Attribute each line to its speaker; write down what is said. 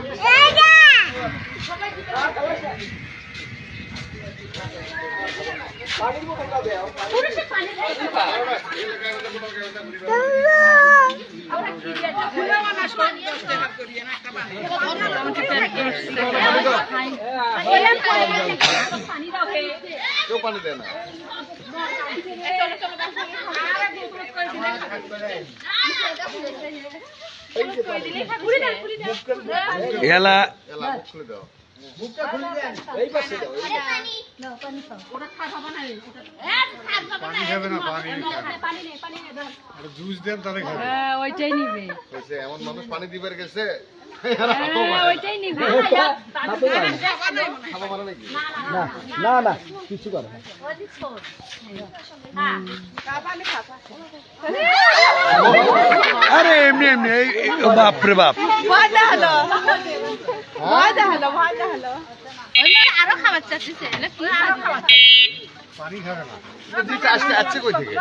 Speaker 1: পানি দেয় না
Speaker 2: এলা
Speaker 1: এলা মুখ খুলে দাও
Speaker 3: পানি খাবে না পানি জুস দেন তাহলে খাবে
Speaker 4: হ্যাঁ ওইটাই নিবে
Speaker 1: এমন মানুষ পানি দিবার গেছে
Speaker 4: হ্যাঁ
Speaker 1: মানে
Speaker 5: না না কিছু করে। না
Speaker 2: আরে এমনি এমনি বাপরে বাপ
Speaker 4: আরও খাবার চাচ্ছিস
Speaker 3: পানি খাবে না।
Speaker 1: দিতে কই থেকে?